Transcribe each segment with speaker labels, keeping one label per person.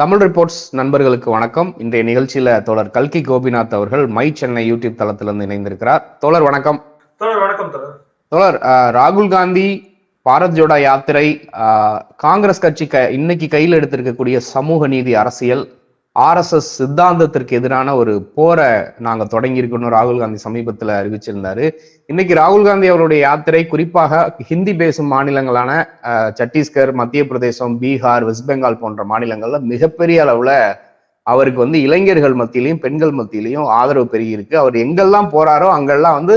Speaker 1: Tamil reports நண்பர்களுக்கு வணக்கம். இன்றைய நிகழ்ச்சியில தோழர் கல்கி கோபிநாத் அவர்கள் மை சென்னை யூடியூப் தளத்திலிருந்து இணைந்திருக்கிறார். தோழர் வணக்கம்.
Speaker 2: தோழர் வணக்கம் தோழர்.
Speaker 1: தோழர் ராகுல் காந்தி பாரத் ஜோடா யாத்திரை காங்கிரஸ் கட்சி க இன்னைக்கு கையில் எடுத்திருக்கக்கூடிய சமூக நீதி அரசியல் ஆர்எஸ்எஸ் சித்தாந்தத்திற்கு எதிரான ஒரு போரை நாங்கள் தொடங்கி ராகுல் காந்தி சமீபத்தில் அறிவிச்சிருந்தாரு. இன்னைக்கு ராகுல் காந்தி அவருடைய யாத்திரை குறிப்பாக ஹிந்தி பேசும் மாநிலங்களான சத்தீஸ்கர் மத்திய பிரதேசம் பீகார் வெஸ்ட் பெங்கால் போன்ற மாநிலங்கள்ல மிகப்பெரிய அளவுல அவருக்கு வந்து இளைஞர்கள் மத்தியிலையும் பெண்கள் மத்தியிலையும் ஆதரவு பெருகியிருக்கு. அவர் எங்கெல்லாம் போறாரோ அங்கெல்லாம் வந்து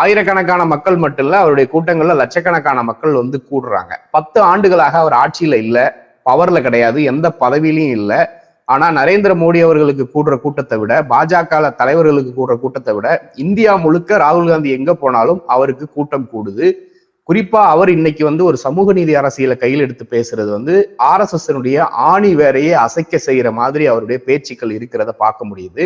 Speaker 1: ஆயிரக்கணக்கான மக்கள் மட்டும் இல்ல அவருடைய கூட்டங்கள்ல லட்சக்கணக்கான மக்கள் வந்து கூடுறாங்க. பத்து ஆண்டுகளாக அவர் ஆட்சியில இல்லை பவர்ல கிடையாது எந்த பதவியிலையும் இல்லை. ஆனா நரேந்திர மோடி அவர்களுக்கு கூடுற கூட்டத்தை விட பாஜக தலைவர்களுக்கு கூடுற கூட்டத்தை விட இந்தியா முழுக்க ராகுல் காந்தி எங்க போனாலும் அவருக்கு கூட்டம் கூடுது. குறிப்பா அவர் இன்னைக்கு வந்து ஒரு சமூக நீதி அரசியலை கையில் எடுத்து பேசுறது வந்து ஆர் எஸ் ஆணி வேறையே அசைக்க செய்யற மாதிரி அவருடைய பேச்சுக்கள் இருக்கிறத பார்க்க முடியுது.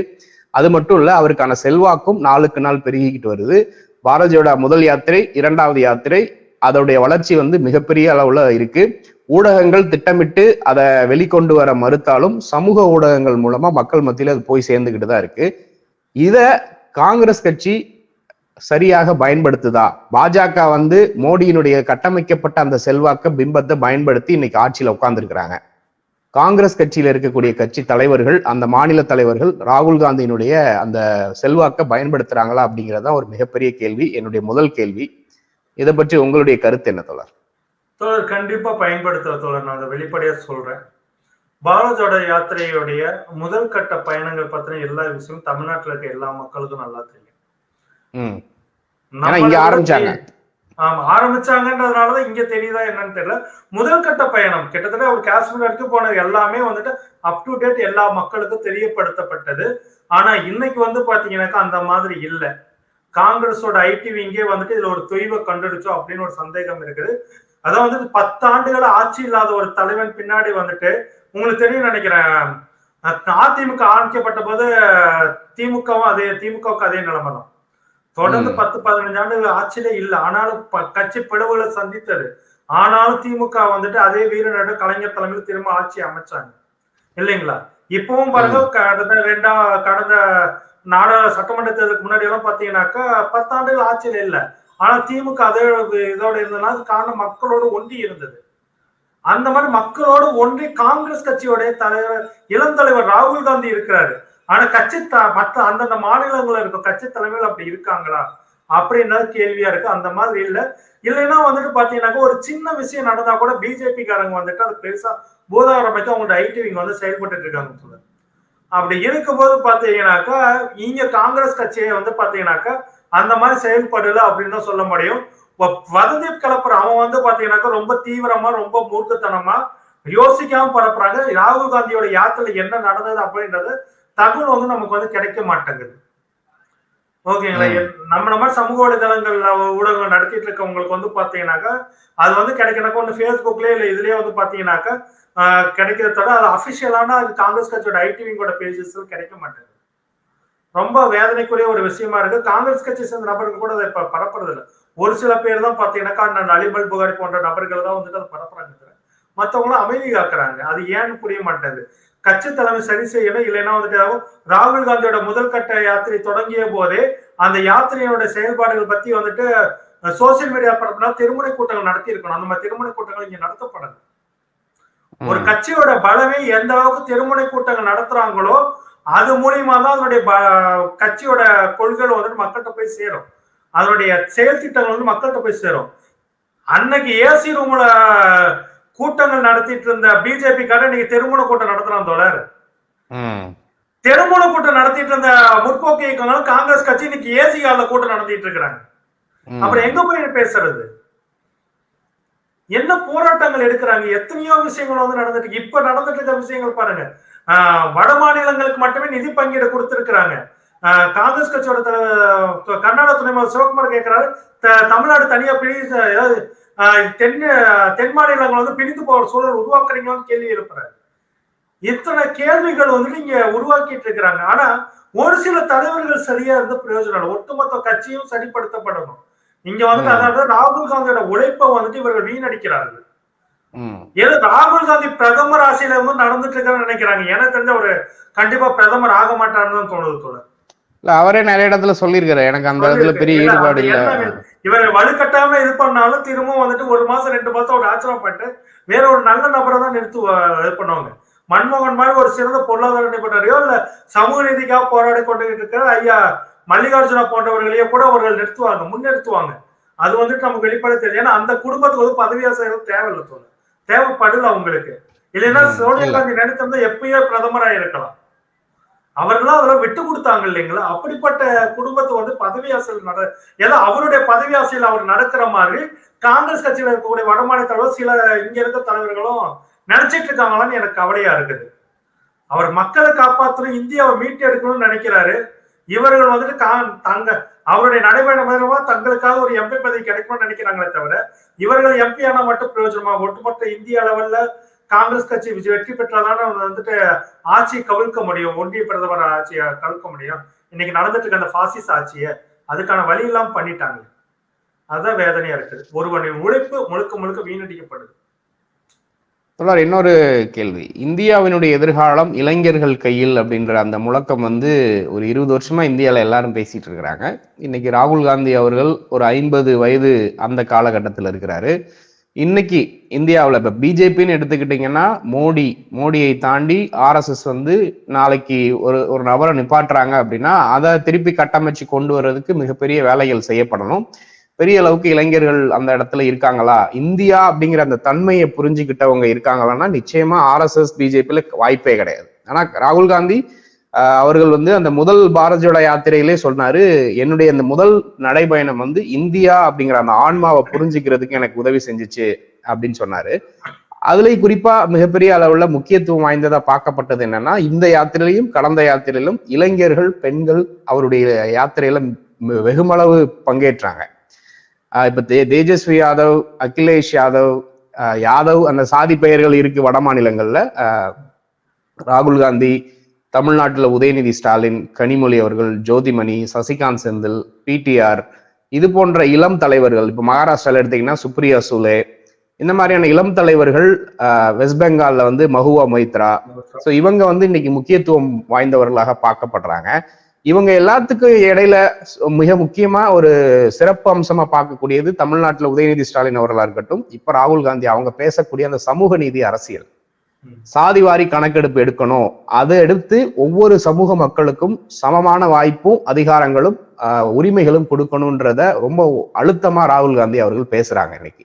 Speaker 1: அது மட்டும் இல்ல அவருக்கான செல்வாக்கும் நாளுக்கு நாள் பெருகிக்கிட்டு வருது. பாரதியோட முதல் யாத்திரை இரண்டாவது யாத்திரை அதோடைய வளர்ச்சி வந்து மிகப்பெரிய அளவுல இருக்கு. ஊடகங்கள் திட்டமிட்டு அதை வெளிக்கொண்டு வர மறுத்தாலும் சமூக ஊடகங்கள் மூலமா மக்கள் மத்தியில் அது போய் சேர்ந்துக்கிட்டு தான் இருக்கு. இதை காங்கிரஸ் கட்சி சரியாக பயன்படுத்துதா? பாஜக வந்து மோடியினுடைய கட்டமைக்கப்பட்ட அந்த செல்வாக்க பிம்பத்தை பயன்படுத்தி இன்னைக்கு ஆட்சியில உட்கார்ந்துருக்கிறாங்க. காங்கிரஸ் கட்சியில இருக்கக்கூடிய கட்சி தலைவர்கள் அந்த மாநில தலைவர்கள் ராகுல் காந்தியினுடைய அந்த செல்வாக்க பயன்படுத்துறாங்களா அப்படிங்கிறதான் ஒரு மிகப்பெரிய கேள்வி என்னுடைய முதல் கேள்வி. இதை பற்றி உங்களுடைய கருத்து என்ன தொடர்
Speaker 2: தோழர் கண்டிப்பா பயன்படுத்துற தோழர் நான் அதை வெளிப்படையா சொல்றேன். பாரதோட யாத்திரையுடைய முதல் கட்ட பயணங்கள் பத்தின எல்லா விஷயமும் தமிழ்நாட்டுல இருக்க எல்லா மக்களுக்கும் நல்லா தெரியும்.
Speaker 1: ஆரம்பிச்சாங்க.
Speaker 2: ஆமா ஆரம்பிச்சாங்கன்றதுனாலதான் இங்க தெரியுதா என்னன்னு தெரியல. முதல் கட்ட பயணம் கிட்டத்தட்ட அவர் காஷ்மீர் வரைக்கும் போனது எல்லாமே வந்துட்டு அப் டு டேட் எல்லா மக்களுக்கும் தெரியப்படுத்தப்பட்டது. ஆனா இன்னைக்கு வந்து பாத்தீங்கன்னாக்கா அந்த மாதிரி இல்ல. காங்கிரஸோட ஐடி விங்கே வந்துட்டு இதுல ஒரு தொய்வை கண்டுடுச்சோம் அப்படின்னு ஒரு சந்தேகம் இருக்குது. அதான் வந்துட்டு பத்து ஆண்டுகள் ஆட்சி இல்லாத ஒரு தலைவன் பின்னாடி வந்துட்டு உங்களுக்கு தெரியும் நினைக்கிறேன். அதிமுக ஆரம்பிக்கப்பட்ட போது திமுகவும் அதே திமுகவுக்கு அதே நிலைமை தான். தொடர்ந்து. பத்து பதினஞ்சு ஆண்டுகள் ஆட்சியிலே இல்ல. ஆனாலும் கட்சி பிளவுகளை சந்தித்தது. ஆனாலும் திமுக வந்துட்டு அதே வீரநடு கலைஞர் தலைமையில் திரும்ப ஆட்சி அமைச்சாங்க. இல்லைங்களா? இப்பவும் பாருங்க கடந்த ரெண்டா கடந்த நாடா சட்டமன்ற தேர்தலுக்கு முன்னாடி எல்லாம் பாத்தீங்கன்னாக்கா பத்தாண்டுகள் ஆட்சியில இல்ல. ஆனா திமுக அதே இதோட இருந்ததுனால காரணம் மக்களோடு ஒன்றி இருந்தது. அந்த மாதிரி மக்களோடு ஒன்றி காங்கிரஸ் கட்சியோட தலைவர் இளம் தலைவர் ராகுல் காந்தி இருக்கிறாரு. ஆனா கட்சி த- மற்ற அந்தந்த மாநிலங்கள்ல இருக்க கட்சி தலைமையில் அப்படி இருக்காங்களா? அப்படின்றது கேள்வியா இருக்கு. அந்த மாதிரி இல்ல. இல்லைன்னா வந்துட்டு பாத்தீங்கன்னாக்கா ஒரு சின்ன விஷயம் நடந்தா கூட பிஜேபி காரங்க வந்துட்டு அது பெருசா பூதாகரமைக்கு அவங்களோட ஐடிவிங்க வந்து செயல்பட்டு இருக்காங்க சொல்ல அப்படி இருக்கும்போது பாத்தீங்கன்னாக்கா இங்க காங்கிரஸ் கட்சியை வந்து பாத்தீங்கன்னாக்கா அந்த மாதிரி செயல்படல அப்படின்னு தான் சொல்ல முடியும். வ- வதந்தி கிளப்புற அவன் வந்து பாத்தீங்கன்னாக்கா ரொம்ப தீவிரமா ரொம்ப மூர்க்கத்தனமா யோசிக்காம பரப்புறாங்க. ராகுல் காந்தியோட யாத்திரை என்ன நடந்தது அப்படின்றது தகவல் வந்து நமக்கு வந்து கிடைக்க மாட்டேங்குது. ஓகேங்களா?
Speaker 1: ம்.
Speaker 2: என்- நம்மள மாதிரி சமூக வலைதளங்கள்ல ஊடகங்கள் நடத்திட்டு இருக்கவங்களுக்கு வந்து பாத்தீங்கன்னாக்கா அது வந்து கிடைக்கிறனாக்கா ஒன்று ஃபேஸ்புக்லயே இல்லை இதுலயே வந்து பாத்தீங்கன்னாக்கா கிடைக்கிறத தவிர அது அபிஷியலான அது காங்கிரஸ் கட்சியோட ஐடிவிங்கோட பேஜஸ் கிடைக்க மாட்டேங்குது. ரொம்ப வேதனைக்குரிய ஒரு விஷயமா இருக்கு. காங்கிரஸ் கட்சி சேர்ந்த நபர்கள் கூட அதை இப்ப பரப்புறது இல்லை ஒரு சில பேர் தான் பாத்தீங்கன்னாக்கா அந்த அலிமல் புகாரி போன்ற நபர்கள் தான் வந்துட்டு அதை பரப்புறாங்க தவிர மத்தவங்களும் அமைதி காக்குறாங்க. அது ஏன்னு புரிய மாட்டேங்குது. கட்சி தலைமை சரி செய்யணும் இல்லைன்னா வந்துட்டு. ராகுல் காந்தியோட முதல் கட்ட யாத்திரை தொடங்கிய போதே அந்த யாத்திரையோட செயல்பாடுகள் பத்தி வந்துட்டு சோசியல் மீடியா பரப்புனா திருமண கூட்டங்கள் நடத்தி இருக்கணும் அந்த மாதிரி திருமண கூட்டங்கள் இங்க நடத்தப்படல. ஒரு. கட்சியோட பலமே எந்த அளவுக்கு திருமுனை கூட்டங்கள் நடத்துறாங்களோ அது மூலியமா தான் அதனுடைய கட்சியோட கொள்கைகள் வந்துட்டு மக்கள்கிட்ட போய் சேரும். அதனுடைய செயல் திட்டங்கள் வந்து மக்கள்கிட்ட போய் சேரும். அன்னைக்கு ஏசி ரூம்ல கூட்டங்கள் நடத்திட்டு இருந்த பிஜேபி கார இன்னைக்கு திருமண கூட்டம் நடத்துறான் தோழர்.
Speaker 1: ம்.
Speaker 2: திருமண கூட்டம் நடத்திட்டு இருந்த முற்போக்கு இயக்கங்களும் காங்கிரஸ் கட்சி இன்னைக்கு ஏசி ஹால்ல கூட்டம் நடத்திட்டு இருக்கிறாங்க. அப்புறம் எங்க போய் பேசுறது? என்ன போராட்டங்கள் எடுக்கிறாங்க? எத்தனையோ விஷயங்கள் வந்து நடந்துட்டு. இப்ப நடந்துட்டு இருக்க விஷயங்கள் பாருங்க. வட மாநிலங்களுக்கு மட்டுமே நிதி பங்கீடு கொடுத்திருக்கிறாங்க. ஆஹ் காங்கிரஸ் கட்சியோட கர்நாடக துணை முதல்வர் சிவகுமார் கேட்கிறாரு தமிழ்நாடு தனியா பிரி அதாவது ஆஹ் தென் தென் மாநிலங்கள் வந்து பிரிந்து போற சூழல் உருவாக்குறீங்களான்னு கேள்வி எழுப்புறாரு. இத்தனை கேள்விகள் வந்துட்டு இங்க உருவாக்கிட்டு இருக்கிறாங்க. ஆனா ஒரு சில தலைவர்கள் சரியா இருந்து பிரயோஜனம் ஒட்டுமொத்த கட்சியும் சரிப்படுத்தப்படணும். இங்க வந்துட்டு
Speaker 1: ம்.
Speaker 2: அதாவது ராகுல் காந்தியோட உழைப்பை வந்துட்டு இவர்கள் வீணடிக்கிறார்கள். ஏதோ ராகுல் காந்தி பிரதமர் ஆசையில வந்து நடந்துட்டு இருக்கான்னு நினைக்கிறாங்க. எனக்கு தெரிஞ்ச ஒரு கண்டிப்பா பிரதமர் ஆக மாட்டாருன்னு தோணுது தோழர்.
Speaker 1: இல்ல அவரே நிறைய இடத்துல சொல்லியிருக்காரு. எனக்கு அந்த இடத்துல பெரிய ஈடுபாடு இல்ல.
Speaker 2: இவர் வலுக்கட்டாம இது பண்ணாலும் திரும்பவும் வந்துட்டு ஒரு மாசம் ரெண்டு மாசம் ஒரு ஆச்சரியப்பட்டு வேற ஒரு நல்ல நபரை தான் நிறுத்து இது பண்ணுவாங்க. மன்மோகன் மாதிரி ஒரு சிறந்த பொருளாதார நிபுணரையோ இல்ல சமூக நீதிக்காக போராடி கொண்டு இருக்கிற ஐயா மல்லிகார்ஜுனா போன்றவர்களையோ கூட அவர்கள் நிறுத்துவாங்க முன்னிறுத்துவாங்க. அது வந்துட்டு நமக்கு வெளிப்பட தெரியும். ஏன்னா அந்த குடும்பத்துக்கு வந்து பதவி ஆசைகள் தேவையில்லை தோணும் தேவைப்படல அவங்களுக்கு. இல்லைன்னா சோனியா. காந்தி நினைத்திருந்தா எப்பயோ பிரதமரா இருக்கலாம். அவர்களாம் அதெல்லாம் விட்டு கொடுத்தாங்க இல்லைங்களா? அப்படிப்பட்ட குடும்பத்தை வந்து பதவி ஆசையில் நட ஏதோ அவருடைய பதவி ஆசையில் அவர் நடக்கிற மாதிரி காங்கிரஸ் கட்சியில இருக்கக்கூடிய வடமாநில தலைவர் சில இங்க இருக்க தலைவர்களும் நினைச்சிட்டு இருக்காங்களான்னு எனக்கு கவலையா இருக்குது. அவர் மக்களை காப்பாற்றணும் இந்தியாவை மீட்டு எடுக்கணும்னு நினைக்கிறாரு. இவர்கள் வந்துட்டு கா- தங்க அவருடைய நடைபயணம் மூலமா தங்களுக்காக ஒரு எம்பி பதவி கிடைக்கும்னு நினைக்கிறாங்களே தவிர இவர்கள் எம்பி ஆனா மட்டும் பிரயோஜனமா? ஒட்டுமொத்த இந்திய அளவுல காங்கிரஸ் கட்சி வெற்றி பெற்றாதானே அவங்க வந்துட்டு ஆட்சியை கவிழ்க்க முடியும் ஒன்றிய பிரதமர் ஆட்சியை கவிழ்க்க முடியும். இன்னைக்கு நடந்துட்டு இருக்க அந்த பாசிஸ் ஆட்சியை அதுக்கான வழி எல்லாம் பண்ணிட்டாங்க அதுதான் வேதனையா இருக்குது. ஒருவனின் உழைப்பு முழுக்க முழுக்க வீணடிக்கப்படுது.
Speaker 1: தொடர் இன்னொரு கேள்வி. இந்தியாவினுடைய எதிர்காலம் இளைஞர்கள் கையில் அப்படின்ற அந்த முழக்கம் வந்து ஒரு இருபது வருஷமா இந்தியாவில் எல்லாரும் பேசிட்டு இருக்கிறாங்க. இன்னைக்கு ராகுல் காந்தி அவர்கள் ஒரு ஐம்பது வயது அந்த காலகட்டத்தில் இருக்கிறாரு. இன்னைக்கு இந்தியாவில் இப்போ பிஜேபின்னு எடுத்துக்கிட்டிங்கன்னா மோடி மோடியை தாண்டி ஆர்எஸ்எஸ் வந்து நாளைக்கு ஒரு ஒரு நபரை நிப்பாட்டுறாங்க அப்படின்னா அதை திருப்பி கட்டமைச்சு கொண்டு வர்றதுக்கு மிகப்பெரிய வேலைகள் செய்யப்படணும். பெரிய அளவுக்கு இளைஞர்கள் அந்த இடத்துல இருக்காங்களா? இந்தியா அப்படிங்கிற அந்த தன்மையை புரிஞ்சுக்கிட்டவங்க இருக்காங்களான்னா நிச்சயமா ஆர்எஸ்எஸ் பிஜேபியில வாய்ப்பே கிடையாது. ஆனா ராகுல் காந்தி அவர்கள் வந்து அந்த முதல் பாரத் ஜோட யாத்திரையிலே சொன்னாரு என்னுடைய அந்த முதல் நடைபயணம் வந்து இந்தியா அப்படிங்கிற அந்த ஆன்மாவை புரிஞ்சுக்கிறதுக்கு எனக்கு உதவி செஞ்சிச்சு அப்படின்னு சொன்னாரு. அதுலயும் குறிப்பா மிகப்பெரிய அளவுல முக்கியத்துவம் வாய்ந்ததா பார்க்கப்பட்டது என்னன்னா இந்த யாத்திரையிலும் கடந்த யாத்திரையிலும் இளைஞர்கள் பெண்கள் அவருடைய யாத்திரையில வெகுமளவு பங்கேற்றாங்க. இப்ப தே- தேஜஸ்வி யாதவ் அகிலேஷ் யாதவ் யாதவ் அந்த சாதி பெயர்கள் இருக்கு வட மாநிலங்கள்ல. ராகுல் காந்தி தமிழ்நாட்டுல உதயநிதி ஸ்டாலின் கனிமொழி அவர்கள் ஜோதிமணி சசிகாந்த் செந்தில் பிடிஆர் இது போன்ற இளம் தலைவர்கள் இப்ப மகாராஷ்டிரால எடுத்தீங்கன்னா சுப்ரியா சூலே இந்த மாதிரியான இளம் தலைவர்கள் வெஸ்ட் பெங்கால்ல வந்து மஹுவா மொய்த்ரா. ஸோ இவங்க வந்து இன்னைக்கு முக்கியத்துவம் வாய்ந்தவர்களாக பார்க்கப்படுறாங்க. இவங்க எல்லாத்துக்கும் இடையில மிக முக்கியமா ஒரு சிறப்பு அம்சமா பார்க்கக்கூடியது தமிழ்நாட்டுல உதயநிதி ஸ்டாலின் அவர்களா இருக்கட்டும் இப்ப ராகுல் காந்தி அவங்க பேசக்கூடிய அந்த சமூக நீதி அரசியல். சாதிவாரி கணக்கெடுப்பு எடுக்கணும். அதை எடுத்து ஒவ்வொரு சமூக மக்களுக்கும் சமமான வாய்ப்பும் அதிகாரங்களும் உரிமைகளும் கொடுக்கணுன்றத ரொம்ப அழுத்தமா ராகுல் காந்தி அவர்கள் பேசுறாங்க இன்னைக்கு.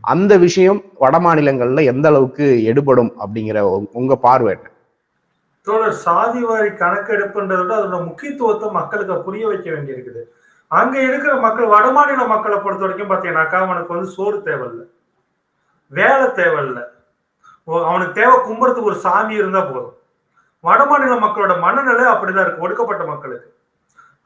Speaker 1: அந்த விஷயம் வட மாநிலங்கள்ல எந்த அளவுக்கு எடுபடும் அப்படிங்கிற உங்க- உங்க பார்வை என்ன?
Speaker 2: தோழர் சாதிவாரி கணக்கெடுப்புன்றதை விட அதோட முக்கியத்துவத்தை மக்களுக்கு புரிய வைக்க வேண்டியிருக்குது. அங்க இருக்கிற மக்கள் வடமாநில மக்களை பொறுத்த வரைக்கும் பாத்தீங்கன்னாக்கா அவனுக்கு வந்து சோறு தேவையில்ல. வேலை தேவையில்ல. அவனுக்கு தேவை கும்புறதுக்கு ஒரு சாமி இருந்தா போதும். வடமாநில மக்களோட மனநிலை அப்படிதான் இருக்கு ஒடுக்கப்பட்ட மக்களுக்கு.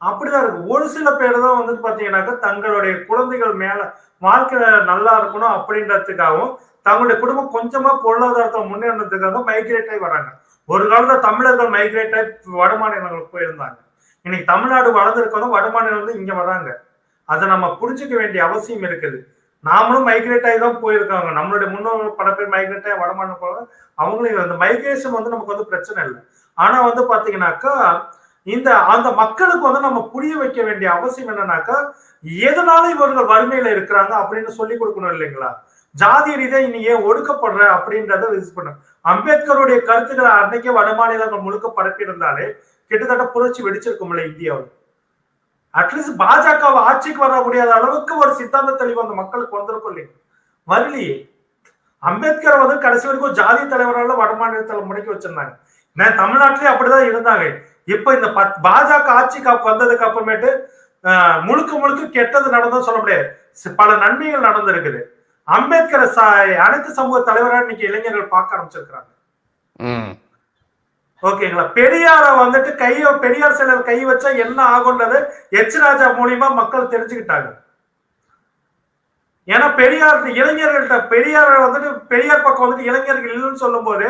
Speaker 2: அப்படிதான் இருக்கு. ஒரு சில பேர் தான் வந்து பாத்தீங்கன்னாக்கா தங்களுடைய குழந்தைகள் மேல வாழ்க்கை நல்லா இருக்கணும் அப்படின்றதுக்காகவும் தங்களுடைய குடும்பம் கொஞ்சமா பொருளாதாரத்தை முன்னேறதுக்காக மைக்ரேட் ஆகி வராங்க. ஒரு காலத்துல தமிழர்கள் மைக்ரேட் ஆகி வட மாநிலங்களுக்கு போயிருந்தாங்க. இன்னைக்கு தமிழ்நாடு வளர்ந்துருக்கதும் வட வந்து இங்க வராங்க. அதை நம்ம புரிஞ்சுக்க வேண்டிய அவசியம் இருக்குது. நாமளும் மைக்ரேட் ஆகி தான் போயிருக்காங்க. நம்மளுடைய முன்னோர்கள் பல பேர் மைக்ரேட் ஆகி வடமாநிலம் மாநிலம் அவங்களும் அந்த மைக்ரேஷன் வந்து நமக்கு வந்து பிரச்சனை இல்லை. ஆனா வந்து பாத்தீங்கன்னாக்கா இந்த அந்த மக்களுக்கு வந்து நம்ம புரிய வைக்க வேண்டிய அவசியம் என்னன்னாக்கா எதனால இவர்கள் வறுமையில இருக்கிறாங்க அப்படின்னு சொல்லி கொடுக்கணும் இல்லைங்களா? ஜாதி ரீதியா நீ ஏன் ஒடுக்கப்படுற அப்படின்றத விசிட் பண்ண. அம்பேத்கருடைய கருத்துக்களை அன்னைக்கே வட மாநிலங்கள் முழுக்க பரப்பி இருந்தாலே கிட்டத்தட்ட புரட்சி வெடிச்சிருக்கும்ல இந்தியாவில். அட்லீஸ்ட் பாஜக ஆட்சிக்கு வர முடியாத அளவுக்கு ஒரு சித்தாந்த தெளிவு அந்த மக்களுக்கு வந்திருக்கும் இல்லைங்க. வரலையே அம்பேத்கர் வந்து கடைசி வரைக்கும் ஜாதி தலைவரால வட மாநிலத்தில் முடக்கி வச்சிருந்தாங்க. நான் தமிழ்நாட்டிலேயே அப்படிதான் இருந்தாங்க. இப்ப இந்த பத்- பாஜக ஆட்சிக்கு காப்பு வந்ததுக்கு அப்புறமேட்டு ஆஹ், முழுக்க முழுக்க கெட்டது நடந்ததும் சொல்ல முடியாது. பல நன்மைகள் நடந்திருக்குது. அம்பேத்கரை அனைத்து சமூக தலைவராக இன்னைக்கு இளைஞர்கள் பார்க்க ஆரம்பிச்சிருக்கிறாங்க. ஓகேங்களா? பெரியார வந்துட்டு கைய பெரியார் சிலர் கை வச்சா என்ன ஆகுன்றது எச் ராஜா மூலியமா மக்கள் தெரிஞ்சுக்கிட்டாங்க. ஏன்னா பெரியார் இளைஞர்கள்ட்ட பெரியார் வந்துட்டு பெரியார் பக்கம் வந்துட்டு இளைஞர்கள் இல்லைன்னு சொல்லும் போது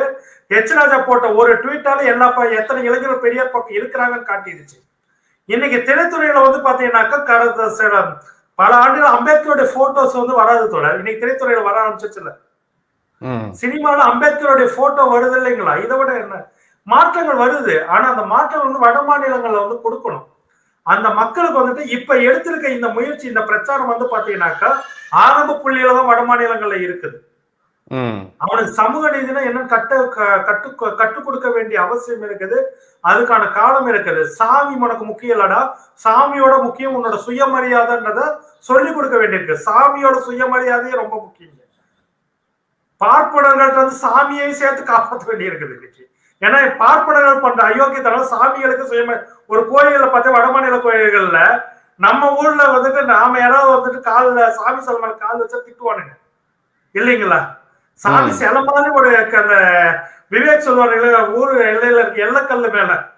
Speaker 2: எச் ராஜா போட்ட ஒரு ட்வீட்டால எல்லா எத்தனை இளைஞர்கள் பெரியார் பக்கம் இருக்கிறாங்கன்னு காட்டிடுச்சு. இன்னைக்கு திரைத்துறையில வந்து பாத்தீங்கன்னாக்கா கடந்த சில பல ஆண்டுகள் அம்பேத்கருடைய போட்டோஸ் வந்து வராது தொடர் இன்னைக்கு திரைத்துறையில வர ஆரம்பிச்சிச்சுல சினிமால அம்பேத்கருடைய போட்டோ வருது இல்லைங்களா? இதை விட என்ன? மாற்றங்கள் வருது. ஆனா அந்த மாற்றம் வந்து வட மாநிலங்கள்ல வந்து கொடுக்கணும். அந்த மக்களுக்கு வந்துட்டு இப்ப எடுத்திருக்க இந்த முயற்சி இந்த பிரச்சாரம் வந்து பாத்தீங்கன்னாக்கா ஆரம்ப புள்ளியில தான் வட மாநிலங்கள்ல இருக்குது. அவனுக்கு சமூக நீதினா என்ன கட்ட க- கட்டு கற்றுக் கொடுக்க வேண்டிய அவசியம் இருக்குது. அதுக்கான காலம் இருக்குது. சாமி உனக்கு முக்கியம் இல்லடா. சாமியோட முக்கியம் உன்னோட சுயமரியாதைன்றத சொல்லி கொடுக்க வேண்டியிருக்கு. சாமியோட சுயமரியாதையே ரொம்ப முக்கியம். பார்ப்பனர்கள்ட்ட வந்து சாமியையும் சேர்த்து காப்பாற்ற வேண்டியிருக்குது இன்னைக்கு. ஏன்னா பார்ப்பனர்கள் பண்ற அயோக்கியத்தனம் சாமிகளுக்கு சுயம ஒரு கோயில்ல பார்த்து வடமாநில கோயில்கள்ல நம்ம ஊர்ல வந்துட்டு நாம யாராவது வந்துட்டு கால்ல சாமி சிலை மேல கால் வச்சா திட்டுவானுங்க. இல்லைங்களா? சாமி. சிலை மாதிரி ஒரு அந்த விவேக் சொல்லுவாருங்களே ஊர் எல்லையில இருக்க எல்லக்கல்லு மேல.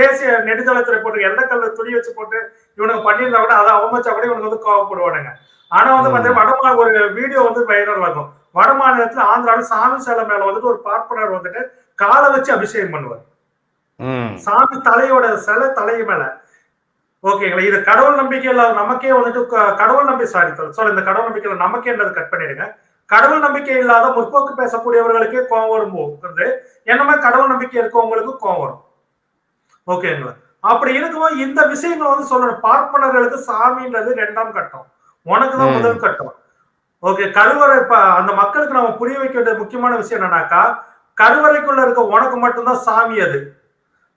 Speaker 2: தேசிய நெடுஞ்சாலைத்துறை போட்டு எல்லக்கல்ல துணி வச்சு போட்டு இவனுக்கு பண்ணியிருந்தா கூட அதை அவமதிச்சா கூட இவனுக்கு வந்து கோவப்படுவானுங்க. ஆனா வந்து. பாத்தீங்கன்னா வடமா ஒரு வீடியோ வந்து வைரல் ஆகும் வட மாநிலத்துல ஆந்திராவில் சாமி சிலை மேல வந்துட்டு ஒரு பார்ப்பனர் வந்துட்டு காலை வச்சு அபிஷேகம் பண்ணுவார். சாமி தலையோட சிலை தலை மேல. ஓகேங்களா? இது கடவுள் நம்பிக்கை இல்லாத நமக்கே வந்துட்டு கடவுள் நம்பி சாரி சாரி இந்த கடவுள் நம்பிக்கையில நமக்கேன்றது கட் பண்ணிடுங்க. கடவுள் நம்பிக்கை இல்லாத முற்போக்கு பேசக்கூடியவர்களுக்கே கோவம் வரும்போது என்னமே கடவுள் நம்பிக்கை இருக்கவங்களுக்கு கோவம் வரும். ஓகேங்களா அப்படி இருக்கும்போது இந்த விஷயங்களை வந்து சொல்லணும். பார்ப்பனர்களுக்கு சாமின்றது ரெண்டாம் கட்டம். உனக்கு தான்
Speaker 1: ம்.
Speaker 2: முதல் கட்டம். ஓகே கருவறை இப்ப அந்த மக்களுக்கு நம்ம புரிய வைக்க வேண்டிய முக்கியமான விஷயம் என்னன்னாக்கா கருவறைக்குள்ள இருக்க உனக்கு மட்டும்தான் சாமி அது.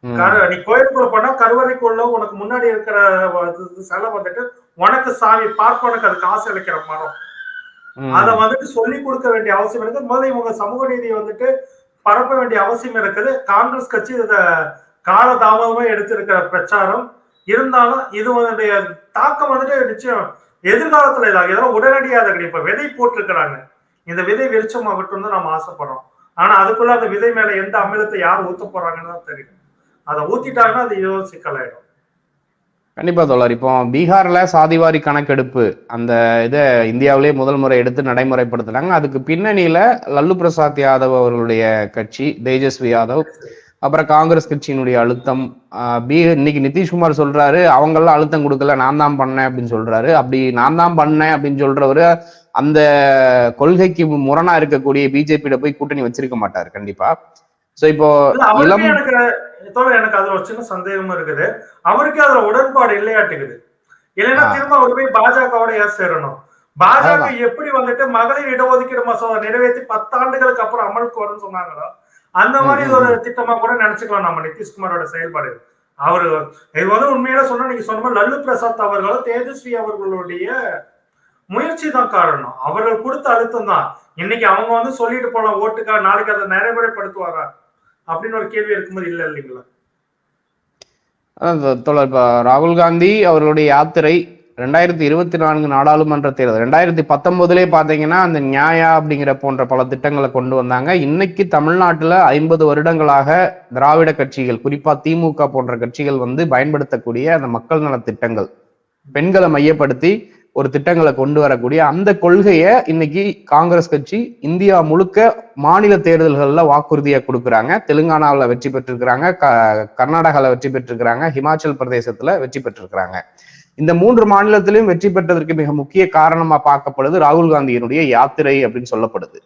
Speaker 2: நீ கோயிலுக்குள்ள போனா கருவறைக்குள்ள உனக்கு முன்னாடி இருக்கிற இது- இது சிலை வந்துட்டு உனக்கு சாமி பார்ப்பனுக்கு அது காசு அளிக்கிற மரம். அதை வந்துட்டு சொல்லி கொடுக்க வேண்டிய அவசியம் இருக்குது. முதல்ல இவங்க சமூக நீதியை வந்துட்டு பரப்ப வேண்டிய அவசியம் இருக்குது. காங்கிரஸ் கட்சி இத காலதாமதமா எடுத்திருக்கிற பிரச்சாரம். இருந்தாலும் இது வந்து தாக்கம் வந்துட்டு நிச்சயம் எதிர்காலத்துல இதாக இதெல்லாம் உடனடியாக அதை இப்ப விதை போட்டிருக்கிறாங்க. இந்த விதை வெளிச்சமாகட்டும் தான் நம்ம ஆசைப்படுறோம். ஆனா அதுக்குள்ள அந்த விதை மேல எந்த அமிலத்தை யார் ஊத்த போறாங்கன்னு தான் தெரியும். அதை ஊத்திட்டாங்கன்னா அது இதோ சிக்கலாயிடும்
Speaker 1: கண்டிப்பா தோழர். இப்போ பீகார்ல சாதிவாரி கணக்கெடுப்பு அந்த இதை இந்தியாவிலே முதல் முறை எடுத்து நடைமுறைப்படுத்தினாங்க அதுக்கு பின்னணியில லல்லு பிரசாத் யாதவ் அவர்களுடைய கட்சி தேஜஸ்வி யாதவ் அப்புறம் காங்கிரஸ் கட்சியினுடைய அழுத்தம் பீ இன்னைக்கு நிதிஷ்குமார் சொல்றாரு அவங்கெல்லாம் அழுத்தம் கொடுக்கல நான் தான் பண்ணேன் அப்படின்னு சொல்றாரு. அப்படி நான் தான் பண்ணேன் அப்படின்னு சொல்றவரு அந்த கொள்கைக்கு முரணா இருக்கக்கூடிய பிஜேபியில போய் கூட்டணி வச்சிருக்க மாட்டாரு கண்டிப்பா. சோ இப்போ இளம்
Speaker 2: தோழர் எனக்கு அதுல ஒரு சின்ன சந்தேகமும் இருக்குது. அவருக்கே அதுல உடன்பாடு இல்லையாட்டுக்குது. இல்லைன்னா. திரும்ப அவர் போய் பாஜகவோட ஏன் சேரணும்? பாஜக. எப்படி வந்துட்டு மகளிர் இடஒதுக்கீடு மசோதா நிறைவேற்றி பத்தாண்டுகளுக்கு அப்புறம் அமலுக்கு வரும்னு சொன்னாங்களோ அந்த மாதிரி ஒரு திட்டமா கூட நினைச்சுக்கலாம் நம்ம நிதிஷ்குமாரோட செயல்பாடு. அவரு இது வந்து உண்மையில சொன்னா நீங்க சொன்ன மாதிரி லல்லு பிரசாத் அவர்களும் தேஜஸ்வி அவர்களுடைய முயற்சி தான் காரணம். அவர்கள் கொடுத்த அழுத்தம் தான். இன்னைக்கு அவங்க வந்து சொல்லிட்டு போன ஓட்டுக்கா நாளைக்கு அதை நடைமுறைப்படுத்துவாரா? அப்படின்னு ஒரு கேள்வி இருக்கும்போது இல்லை இல்லைங்களா?
Speaker 1: அதான் தோ- ராகுல் காந்தி அவர்களுடைய யாத்திரை ரெண்டாயிரத்தி இருபத்தி நான்கு நாடாளுமன்ற தேர்தல். ரெண்டாயிரத்தி பத்தொன்பதுலேயே பார்த்தீங்கன்னா அந்த நியாயா அப்படிங்கிற போன்ற பல திட்டங்களை கொண்டு வந்தாங்க. இன்னைக்கு தமிழ்நாட்டில் ஐம்பது வருடங்களாக திராவிட கட்சிகள் குறிப்பாக திமுக போன்ற கட்சிகள் வந்து பயன்படுத்தக்கூடிய அந்த மக்கள் நல திட்டங்கள் பெண்களை மையப்படுத்தி ஒரு திட்டங்களை கொண்டு வரக்கூடிய அந்த கொள்கையை இன்னைக்கு காங்கிரஸ் கட்சி இந்தியா முழுக்க மாநில தேர்தல்கள்ல வாக்குறுதியை கொடுக்குறாங்க. தெலுங்கானாவில் வெற்றி பெற்றிருக்கிறாங்க. க- கர்நாடகால வெற்றி பெற்றிருக்கிறாங்க. ஹிமாச்சல் பிரதேசத்துல வெற்றி பெற்றிருக்கிறாங்க. இந்த மூன்று மாநிலத்திலும் வெற்றி பெற்றதற்கு மிக முக்கிய காரணமா பார்க்கப்படுது ராகுல் காந்தியினுடைய யாத்திரை அப்படின்னு சொல்லப்படுது.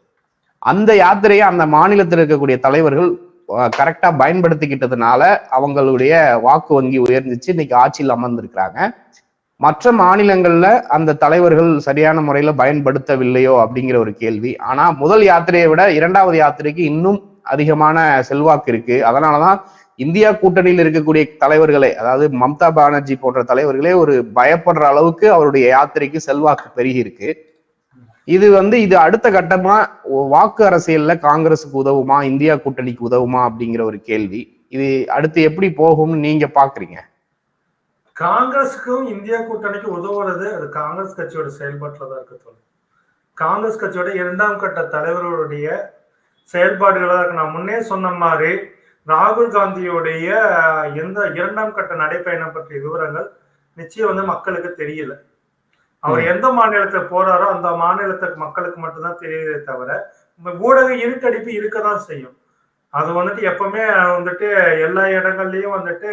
Speaker 1: அந்த யாத்திரையை அந்த மாநிலத்தில் இருக்கக்கூடிய தலைவர்கள் கரெக்டா பயன்படுத்திக்கிட்டதுனால அவங்களுடைய வாக்கு வங்கி உயர்ந்துச்சு. இன்னைக்கு ஆட்சியில் அமர்ந்திருக்கிறாங்க. மற்ற மாநிலங்கள்ல அந்த தலைவர்கள் சரியான முறையில பயன்படுத்தவில்லையோ அப்படிங்கிற ஒரு கேள்வி. ஆனா முதல் யாத்திரையை விட இரண்டாவது யாத்திரைக்கு இன்னும் அதிகமான செல்வாக்கு இருக்கு. அதனாலதான் இந்தியா கூட்டணியில் இருக்கக்கூடிய தலைவர்களே அதாவது மம்தா பானர்ஜி போன்ற தலைவர்களே ஒரு பயப்படுற அளவுக்கு அவருடைய யாத்திரைக்கு செல்வாக்கு பெருகி இருக்கு இது வந்து இது அடுத்த கட்டமா வாக்கு அரசியல்ல காங்கிரஸுக்கு உதவுமா இந்தியா கூட்டணிக்கு உதவுமா அப்படிங்கிற ஒரு கேள்வி. இது அடுத்து எப்படி போகும்னு நீங்க பாக்குறீங்க?
Speaker 2: காங்கிரஸுக்கும் இந்தியா கூட்டணிக்கு உதவுறது அது காங்கிரஸ் கட்சியோட செயல்பாட்டுல தான் இருக்கு தோழர் காங்கிரஸ் கட்சியோட இரண்டாம் கட்ட தலைவர்களுடைய செயல்பாடுகளா இருக்கு. நான் முன்னே சொன்ன மாதிரி ராகுல் காந்தியுடைய எந்த இரண்டாம் கட்ட நடைப்பயணம் பற்றிய விவரங்கள் நிச்சயம் வந்து மக்களுக்கு தெரியல. அவர் எந்த மாநிலத்துல போறாரோ அந்த மாநிலத்துக்கு மக்களுக்கு மட்டும்தான் தெரியுதே தவிர ஊடக இருட்டடிப்பு இருக்கதான் செய்யும். அது வந்துட்டு எப்பவுமே வந்துட்டு எல்லா இடங்கள்லயும் வந்துட்டு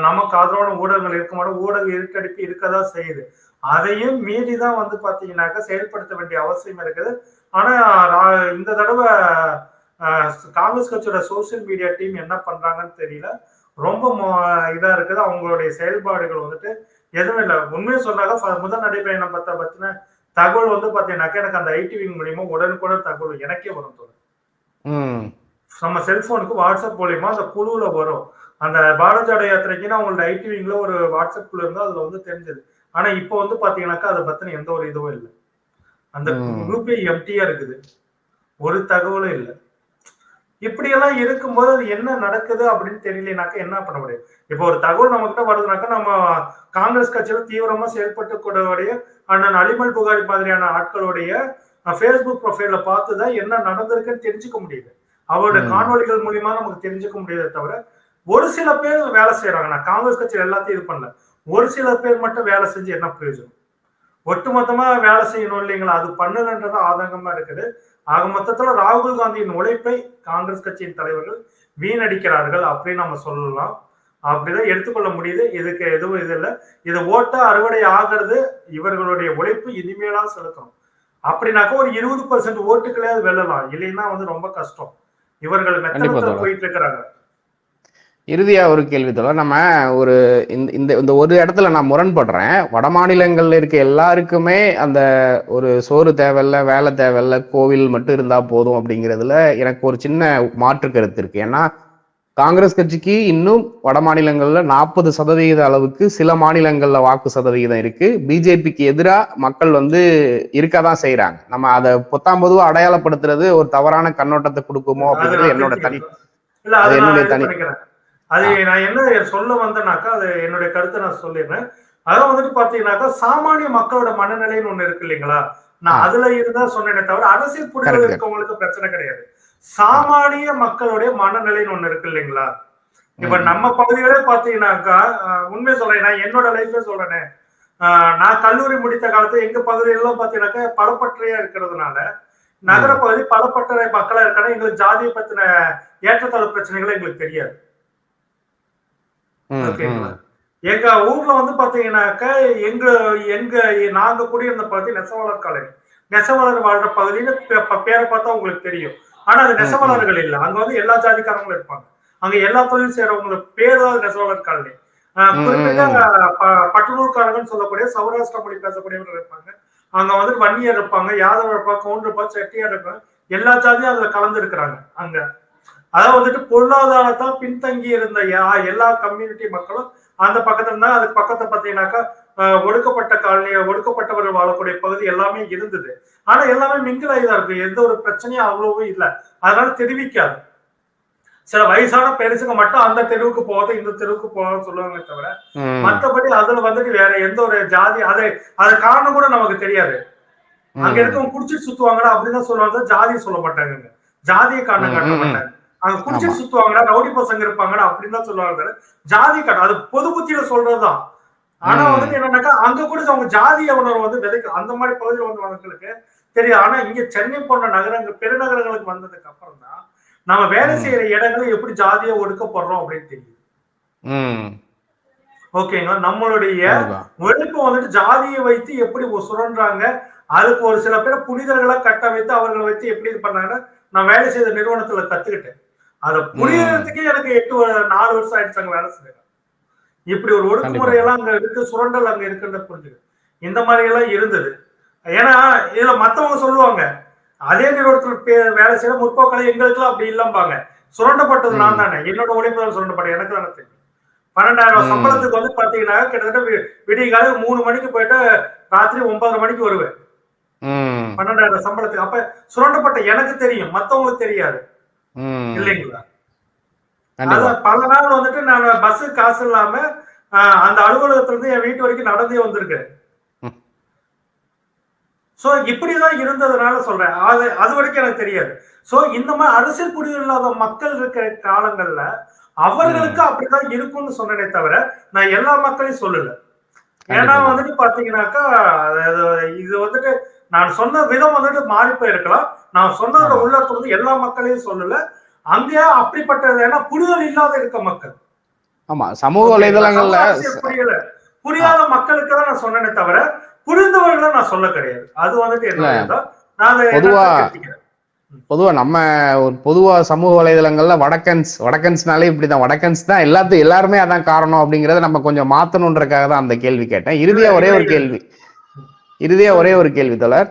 Speaker 2: நமக்கு ஆதரவான ஊடகங்கள் இருக்க மாட்டோம் ஊடக இருட்டடிப்பு இருக்கதான் செய்யுது. அதையும் மீறி தான் வந்து பாத்தீங்கன்னாக்கா செயல்படுத்த வேண்டிய அவசியம் இருக்குது. ஆனா ரா- இந்த தடவை காங்கிரஸ் கட்சியோட சோசியல் மீடியா டீம் என்ன பண்றாங்கன்னு தெரியல. ரொம்ப மோ- இதா இருக்குது. அவங்களுடைய செயல்பாடுகள் வந்துட்டு எதுவும் இல்லை. உண்மையை சொன்னாக்க முதல் நடைபயணம் பத்த பத்தின தகவல் வந்து பாத்தீங்கன்னாக்கா எனக்கு அந்த ஐடி விங் மூலியமா உடனுக்குடன் தகவல் எனக்கே வரும் தோணும் நம்ம செல்போனுக்கு வாட்ஸ்அப் மூலியமா அந்த குழுவுல வரும். அந்த பாரத் ஜோடோ யாத்திரைக்குன்னு அவங்களோட ஐடி விங்ல ஒரு வாட்ஸ்அப் குழு இருந்தா அதுல வந்து தெரிஞ்சது. ஆனா இப்போ வந்து பாத்தீங்கன்னாக்கா அதை பத்தின எந்த ஒரு இதுவும் இல்லை. அந்த. குரூப்பே எம்டியா இருக்குது. ஒரு தகவலும் இல்லை. இப்படியெல்லாம் இருக்கும்போது அது என்ன நடக்குது அப்படின்னு தெரியலனாக்கா என்ன பண்ண முடியும்? இப்போ ஒரு தகவல் நம்ம கிட்ட வருதுனாக்கா நம்ம காங்கிரஸ் கட்சியில தீவிரமா செயல்பட்டு கூடிய அண்ணன் அலிமல் புகாரி மாதிரியான ஆட்களுடைய ஃபேஸ்புக் ப்ரொஃபைல பார்த்து தான் என்ன நடந்திருக்குன்னு தெரிஞ்சுக்க முடியுது. அவருடைய
Speaker 1: ம்.
Speaker 2: காணொளிகள் மூலியமா நமக்கு தெரிஞ்சுக்க முடியுதே தவிர ஒரு சில பேர் வேலை செய்யறாங்க நான் காங்கிரஸ் கட்சியில் எல்லாத்தையும் இது பண்ணல. ஒரு சில பேர் மட்டும் வேலை செஞ்சு என்ன பிரயோஜனம்? ஒட்டுமொத்தமா வேலை செய்யணும் இல்லைங்களா? அது பண்ணலன்றது ஆதங்கமா இருக்குது. ஆக மொத்தத்துல ராகுல் காந்தியின் உழைப்பை காங்கிரஸ் கட்சியின் தலைவர்கள் வீணடிக்கிறார்கள் அப்படின்னு நம்ம சொல்லலாம். அப்படிதான் எடுத்துக்கொள்ள முடியுது. இதுக்கு எதுவும் இது இல்லை. இது ஓட்ட அறுவடை ஆகிறது இவர்களுடைய உழைப்பு இனிமேலா செலுத்தணும். அப்படின்னாக்கா ஒரு இருபது பர்சன்ட் ஓட்டுகளையாவது வெல்லலாம். இல்லைன்னா வந்து ரொம்ப கஷ்டம். இவர்கள் மெத்தனத்துல. போயிட்டு இருக்கிறாங்க.
Speaker 1: இறுதியா ஒரு கேள்வி தோழர் நம்ம ஒரு இந்த இந்த ஒரு இடத்துல நான் முரண்படுறேன். வட மாநிலங்கள்ல இருக்க எல்லாருக்குமே அந்த ஒரு சோறு தேவையில்ல வேலை தேவையில்ல கோவில் மட்டும் இருந்தா போதும் அப்படிங்கிறதுல எனக்கு ஒரு சின்ன மாற்று கருத்து இருக்கு. ஏன்னா காங்கிரஸ் கட்சிக்கு இன்னும் வட மாநிலங்கள்ல நாற்பது சதவிகித அளவுக்கு சில மாநிலங்கள்ல வாக்கு சதவிகிதம் இருக்கு. பிஜேபிக்கு எதிரா மக்கள் வந்து இருக்கதான் செய்றாங்க. நம்ம அதை பொத்தாம் பொதுவா அடையாளப்படுத்துறது ஒரு தவறான கண்ணோட்டத்தை கொடுக்குமோ அப்படிங்கிறது என்னோட தனி அது என்னுடைய தனி-
Speaker 2: அது நான் என்ன சொல்ல வந்தேனாக்கா அது என்னுடைய கருத்தை நான் சொல்லிடுறேன். அதான் வந்துட்டு பாத்தீங்கன்னாக்கா சாமானிய மக்களோட மனநிலைன்னு ஒண்ணு இருக்கு இல்லைங்களா? நான். அதுல இருந்தா சொன்னேனே தவிர அரசியல் புரிதல். இருக்கவங்களுக்கு பிரச்சனை கிடையாது. சாமானிய மக்களுடைய மனநிலைன்னு ஒண்ணு இருக்கு இல்லைங்களா? இப்ப. நம்ம பகுதிகளே பாத்தீங்கன்னாக்கா அஹ், உண்மையை சொல்றேன். நான் என்னோட லைஃப்ல சொல்றேனே. நான் கல்லூரி முடித்த காலத்துல எங்க பகுதியெல்லாம் பாத்தீங்கன்னாக்கா பலப்பற்றையா இருக்கிறதுனால நகர பகுதி பலப்பட்டறை மக்களா இருக்காங்க. எங்களுக்கு ஜாதியை பத்தின ஏற்றத்தாழ்வு பிரச்சனைகள் எங்களுக்கு தெரியாது. ஓகேங்களா. எங்க ஊர்ல வந்து பாத்தீங்கன்னாக்கா எங்க எங்க நாங்க குடியிருந்த பகுதி நெசவாளர் காலனி. நெசவாளர் வாழ்ற பகுதின்னு பே- ப- பேரை பார்த்தா உங்களுக்கு தெரியும். ஆனா அது நெசவாளர்கள் இல்ல. அங்க வந்து எல்லா ஜாதிக்காரங்களும் இருப்பாங்க. அங்க எல்லா தொழில் செய்யறவங்களுக்கு பேர் தான் நெசவாளர் காலனி. ஆஹ்
Speaker 1: ம்,
Speaker 2: குறிப்பிட்ட
Speaker 1: ம்,
Speaker 2: ப- பட்டுநூல்காரங்கன்னு சொல்லக்கூடிய சௌராஷ்டிரா மொழி பேசக்கூடியவர்கள் இருப்பாங்க. அங்க வந்துட்டு வன்னியர் இருப்பாங்க யாதவர் இருப்பாங்க கவுண்டர் இருப்பாங்க செட்டியார் இருப்பாங்க. எல்லா ஜாதியும் அதுல கலந்து இருக்கிறாங்க அங்க. அதாவது வந்துட்டு பொருளாதாரத்தால் பின்தங்கி இருந்த எல்லா கம்யூனிட்டி மக்களும் அந்த பக்கத்துல இருந்தா அதுக்கு பக்கத்துல பாத்தீங்கன்னாக்கா ஆஹ், ஒடுக்கப்பட்ட காலனி ஒடுக்கப்பட்டவர்கள் வாழக்கூடிய பகுதி எல்லாமே இருந்தது. ஆனா எல்லாமே மிங்கில் ஆகிதான் இருக்கு. எந்த ஒரு பிரச்சனையும் அவ்வளவும் இல்லை. அதனால தெரிவிக்காது. சில வயசான பெருசுங்க மட்டும் அந்த தெருவுக்கு போகாத இந்த தெருவுக்கு போகாதுன்னு சொல்லுவாங்க தவிர
Speaker 1: ம்,
Speaker 2: மத்தபடி அதுல வந்துட்டு வேற எந்த ஒரு ஜாதி அது அது காரணம் கூட நமக்கு தெரியாது. அங்க. இருக்கவங்க குடிச்சிட்டு சுத்துவாங்கடா அப்படின்னு சொல்லுவாங்க. ஜாதியை சொல்ல மாட்டாங்க ஜாதியை காரணம் காட்ட. மாட்டாங்க அங்க குடிச்சிட்டு
Speaker 1: ஆமா.
Speaker 2: சுத்துவாங்கடா ரவுடி பசங்க இருப்பாங்கடா அப்படின்னு தான் சொல்லுவாங்க ஜாதி காட்ட அது பொது புத்தியில சொல்றதுதான் ஆனா. வந்துட்டு என்னன்னாக்கா அங்க கூட அவங்க ஜாதிய உணர்வு வந்து விதைக்க அந்த மாதிரி பகுதியில் வந்து மக்களுக்கு தெரியும் ஆனா இங்க சென்னை போன்ற நகரங்கள் பெருநகரங்களுக்கு வந்ததுக்கு அப்புறம் தான் நம்ம வேலை. செய்யற இடங்களை எப்படி ஜாதியை ஒடுக்கப்படுறோம் அப்படின்னு தெரியும். ஓகேங்களா நம்மளுடைய. உழைப்பு வந்துட்டு ஜாதியை வைத்து எப்படி சுரண்டுறாங்க அதுக்கு ஒரு சில பேர் புனிதர்களா கட்டமைத்து அவர்களை வைத்து எப்படி இது பண்ணாங்க நான் வேலை செய்த நிறுவனத்துல கத்துக்கிட்டேன் அதை புரியறதுக்கே எனக்கு எட்டு நாலு வருஷம் ஆயிடுச்சு அங்க வேலை செய்யறேன் இப்படி ஒரு ஒடுக்குமுறை எல்லாம் அங்க இருக்கு சுரண்டல் அங்க இருக்குன்னு புரிஞ்சுது இந்த மாதிரி எல்லாம் இருந்தது. ஏன்னா இதுல மத்தவங்க சொல்லுவாங்க அதே நிறுவனத்துல வேலை செய்யற முற்போக்களை எங்களுக்குலாம் அப்படி இல்லம்பாங்க. சுரண்டப்பட்டது நான் தானே. என்னோட உழைப்பு தான் சுரண்டப்பட்டது எனக்கு தானே தெரியும். பன்னெண்டாயிரம். சம்பளத்துக்கு வந்து பாத்தீங்கன்னா கிட்டத்தட்ட விடிய காலை மூணு மணிக்கு போயிட்டு ராத்திரி ஒன்பதரை மணிக்கு வருவேன். பன்னெண்டாயிரம் சம்பளத்துக்கு. அப்ப சுரண்டப்பட்ட எனக்கு தெரியும் மத்தவங்களுக்கு தெரியாது. இல்லைங்களா? பல நாள் வந்துட்டு நான் பஸ் காசு இல்லாம அந்த அலுவலகத்துல இருந்து என் வீட்டு வரைக்கும் நடந்தே வந்திருக்கேன். சோ இப்படிதான் இருந்ததுனால சொல்றேன். அது அது வரைக்கும் எனக்கு தெரியாது. சோ இந்த மாதிரி அரசியல் புரிதல் இல்லாத மக்கள் இருக்கிற காலங்கள்ல அவர்களுக்கு அப்படிதான் இருக்கும்னு சொன்னனே தவிர நான் எல்லா மக்களையும் சொல்லல. ஏன்னா. வந்துட்டு பாத்தீங்கன்னாக்கா இது வந்துட்டு நான் சொன்ன விதம் வந்துட்டு மாறி போயிருக்கலாம். நான் சொன்னதோட. உள்ளத்துல வந்து எல்லா மக்களையும் சொல்லல. அங்கேயே அப்படிப்பட்டது ஏன்னா புரிதல் இல்லாத இருக்க மக்கள்.
Speaker 1: ஆமா சமூக வலைதளங்கள்ல
Speaker 2: புரியல. புரியாத மக்களுக்கு தான் நான் சொன்னேனே தவிர புரிந்தவர்களை நான் சொல்ல கிடையாது. அது வந்துட்டு என்ன நான்
Speaker 1: பொதுவா-. பொதுவா நம்ம ஒரு பொதுவா சமூக வலைதளங்கள்ல வடக்கன்ஸ் வடக்கன்ஸ்னாலே இப்படிதான். வடக்கன்ஸ் தான் எல்லாத்தையும் எல்லாருமே அதான் காரணம் அப்படிங்கறத நம்ம கொஞ்சம் மாத்தணுன்றக்காக தான் அந்த கேள்வி கேட்டேன். இறுதியா ஒரே ஒரு கேள்வி. இறுதியாக ஒரே ஒரு கேள்வி தொடர்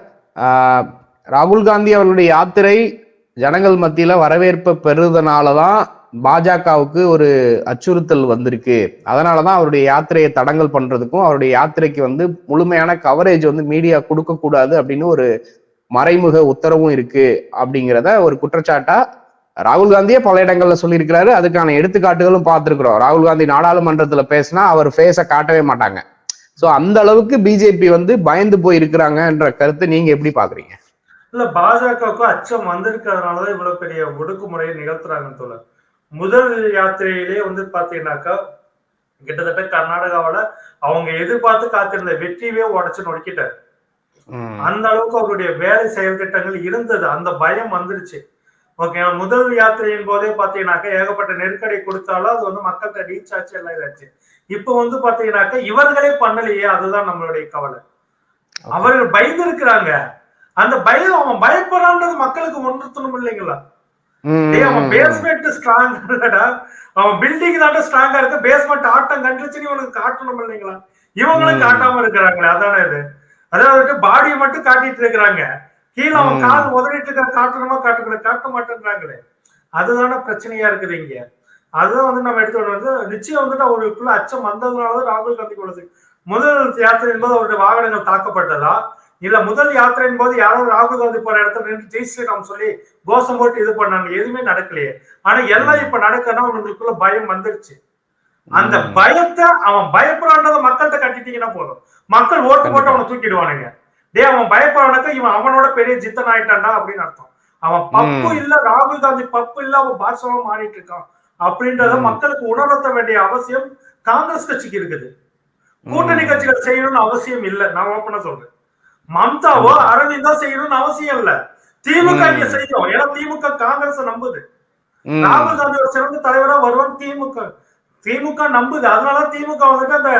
Speaker 1: ராகுல் காந்தி அவர்களுடைய யாத்திரை ஜனங்கள் மத்தியில வரவேற்பை பெறுவதனாலதான் பாஜகவுக்கு ஒரு அச்சுறுத்தல் வந்திருக்கு. அதனாலதான் அவருடைய யாத்திரையை தடங்கல் பண்றதுக்கும் அவருடைய யாத்திரைக்கு வந்து முழுமையான கவரேஜ் வந்து மீடியா கொடுக்க கூடாது அப்படின்னு ஒரு மறைமுக உத்தரவும் இருக்கு அப்படிங்கிறத ஒரு குற்றச்சாட்டா ராகுல் காந்தியே பல இடங்கள்ல சொல்லியிருக்கிறாரு. அதுக்கான எடுத்துக்காட்டுகளும் பார்த்துருக்குறோம். ராகுல் காந்தி நாடாளுமன்றத்துல பேசினா அவர் ஃபேஸை காட்டவே மாட்டாங்க. சோ அந்த அளவுக்கு பிஜேபி வந்து பயந்து போய் இருக்கிறாங்கன்ற கருத்தை நீங்க எப்படி பாக்குறீங்க
Speaker 2: இல்ல பாஜகவுக்கு அச்சம் வந்திருக்கிறதுனாலதான் இவ்வளவு பெரிய ஒடுக்குமுறையை நிகழ்த்துறாங்க தோழர் முதல் யாத்திரையிலே வந்து பாத்தீங்கன்னாக்கா கிட்டத்தட்ட கர்நாடகாவுல அவங்க எதிர்பார்த்து காத்திருந்த வெற்றியவே உடைச்சு நொறுக்கிட்டாரு.
Speaker 1: ம்,
Speaker 2: அந்த அளவுக்கு அவருடைய வேலை செயல் திட்டங்கள் இருந்தது. அந்த பயம் வந்துருச்சு. ஓகே முதல் யாத்திரையின் போதே பாத்தீங்கன்னாக்கா ஏகப்பட்ட நெருக்கடி கொடுத்தாலும் அது வந்து மக்கள்கிட்ட ரீச் ஆச்சு எல்லாம் இதாச்சு. இப்போ வந்து பாத்தீங்கன்னாக்கா இவர்களே பண்ணலையே அதுதான் நம்மளுடைய கவலை. அவர்கள் பயந்து இருக்கிறாங்க அந்த பயம் அவன் பயப்படுறான்றது மக்களுக்கு உணர்த்தணும் இல்லைங்களா? அவன் பேஸ்மெண்ட் ஸ்ட்ராங் இல்லடா. அவன் பில்டிங் தாண்ட ஸ்ட்ராங்கா இருக்கு. பேஸ்மெண்ட் ஆட்டம் கண்டுச்சுன்னு இவனுக்கு காட்டணும் இல்லைங்களா? இவங்களும். காட்டாம இருக்கிறாங்களே அதானே இது? அதாவது பாடியை மட்டும் காட்டிட்டு இருக்கிறாங்க. கீழே அவன். கால் உதறிட்டு இருக்க காட்டணுமா காட்டுக்கல காட்ட மாட்டேங்கிறாங்களே அதுதானே பிரச்சனையா இருக்குது இங்க. அதுதான் வந்து நம்ம எடுத்து வந்து நிச்சயம் வந்துட்டு அவர்களுக்குள்ள அச்சம் வந்ததுனாலதான் ராகுல் காந்தி உள்ளது முதல் யாத்திரையின் போது அவருடைய வாகனங்கள் தாக்கப்பட்டதா? இல்ல முதல் யாத்திரையின் போது யாரோ ராகுல் காந்தி போற இடத்துல நின்று ஜெய் ஸ்ரீராம் சொல்லி கோஷம் போட்டு இது பண்ணாங்க. எதுவுமே நடக்கலையே. ஆனா எல்லாம் இப்ப நடக்கணும் அவங்களுக்குள்ள பயம் வந்துருச்சு. அந்த. பயத்தை அவன் பயப்படுறான்றத மக்கள்கிட்ட கட்டிட்டீங்கன்னா போதும். மக்கள் ஓட்டு போட்டு அவனை தூக்கிடுவானுங்க. டேய் அவன் பயப்படுறானாக்கா இவன் அவனோட பெரிய ஜித்தன் ஆயிட்டான்டா அப்படின்னு அர்த்தம். அவன் பப்பு. இல்ல ராகுல் காந்தி பப்பு இல்ல அவன் பாட்ஷாவா மாறிட்டு இருக்கான். அப்படின்றத. மக்களுக்கு உணர்த்த வேண்டிய அவசியம் காங்கிரஸ் கட்சிக்கு இருக்குது. கூட்டணி கட்சிகள் செய்யணும்னு அவசியம் இல்ல. நான் ஓப்பனா சொல்றேன். மம்தாவோ. அரவிந்தோ செய்யணும்னு அவசியம் இல்ல. திமுக. இங்க செய்யும். ஏன்னா திமுக காங்கிரஸ் நம்புது. ராகுல் காந்தி ஒரு சிறந்த தலைவரா வருவான் திமுக. திமுக நம்புது. அதனால திமுக வந்துட்டு அந்த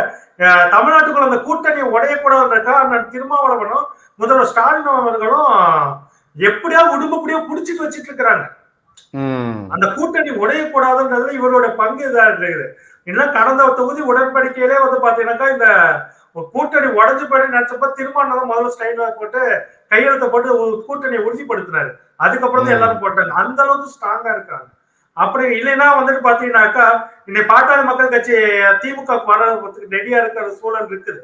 Speaker 2: தமிழ்நாட்டுக்குள்ள அந்த கூட்டணி உடையக்கூடாதுன்றக்கா அந்த திருமாவளவனும் முதல்வர் ஸ்டாலின் அவர்களும் எப்படியாவது உடும்பப்படியா புடிச்சிட்டு வச்சிட்டு இருக்கிறாங்க. அந்த கூட்டணி உடையக்கூடாதுன்றதுல இவரோட பங்கு இதா இருக்குது. இன்னும் கடந்த தொகுதி உடன்படிக்கையிலே வந்து பாத்தீங்கன்னாக்கா இந்த கூட்டணி உடஞ்சு போய் நினைச்சப்ப திருமணம் முதல்ல ஸ்டைல போட்டு கையெழுத்த போட்டு கூட்டணியை உறுதிப்படுத்தினாரு. அதுக்கப்புறம் தான். எல்லாரும் போட்டாங்க. அந்த அளவுக்கு ஸ்ட்ராங்கா இருக்காங்க. அப்படி இல்லைன்னா வந்துட்டு பாத்தீங்கன்னாக்கா இன்னைக்கு பாட்டாளி மக்கள் கட்சி திமுக வர்றதுக்கு ரெடியா இருக்கிற சூழல் இருக்குது.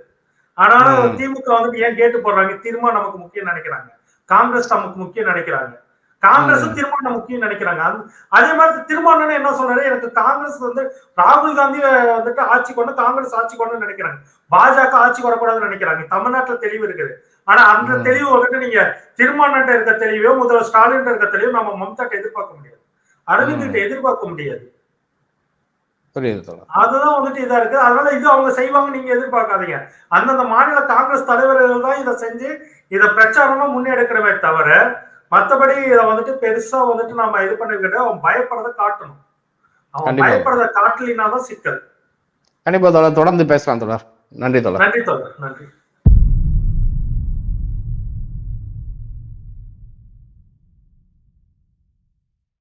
Speaker 2: ஆனாலும். திமுக வந்துட்டு ஏன் கேட்டு போடுறாங்க? தீர்மானம் நமக்கு முக்கியம் நினைக்கிறாங்க. காங்கிரஸ் நமக்கு முக்கியம் நினைக்கிறாங்க. காங்கிரஸ்
Speaker 1: ம்.
Speaker 2: தீர்மானம் முக்கியம் நினைக்கிறாங்க. அதே மாதிரி திருமாவளவன் என்ன சொல்றாரு? எனக்கு காங்கிரஸ் வந்து ராகுல் காந்தி வந்துட்டு ஆட்சி கொண்டு காங்கிரஸ் ஆட்சி கொண்டு நினைக்கிறாங்க. பாஜக ஆட்சி வரக்கூடாதுன்னு நினைக்கிறாங்க. தமிழ்நாட்டுல தெளிவு இருக்குது. ஆனா அந்த. தெளிவு வந்துட்டு நீங்க திருமாவளவன் இருக்க தெளிவோ முதல்வர் ஸ்டாலின் இருக்க தெளிவோ நம்ம மம்தாட்ட எதிர்பார்க்க முடியாது. அரவிந்த் கிட்ட எதிர்பார்க்க முடியாது. அதுதான் வந்துட்டு இதா இருக்கு அதனால இது அவங்க செய்வாங்க நீங்க எதிர்பார்க்காதீங்க. அந்தந்த மாநில காங்கிரஸ் தலைவர்கள் தான் இதை செஞ்சு இதை பிரச்சாரமா முன்னெடுக்கிறமே தவிர மத்தபடி இதை வந்துட்டு பெருசா வந்துட்டு நாம இது பண்ணிக்கிட்டு அவன் பயப்படுறத காட்டணும். அவன். பயப்படுறத காட்டலினாதான் சிக்கல்.
Speaker 1: கண்டிப்பா தொடர்ந்து பேசலாம் தோழர். நன்றி தோழர்.
Speaker 2: நன்றி தோழர். நன்றி.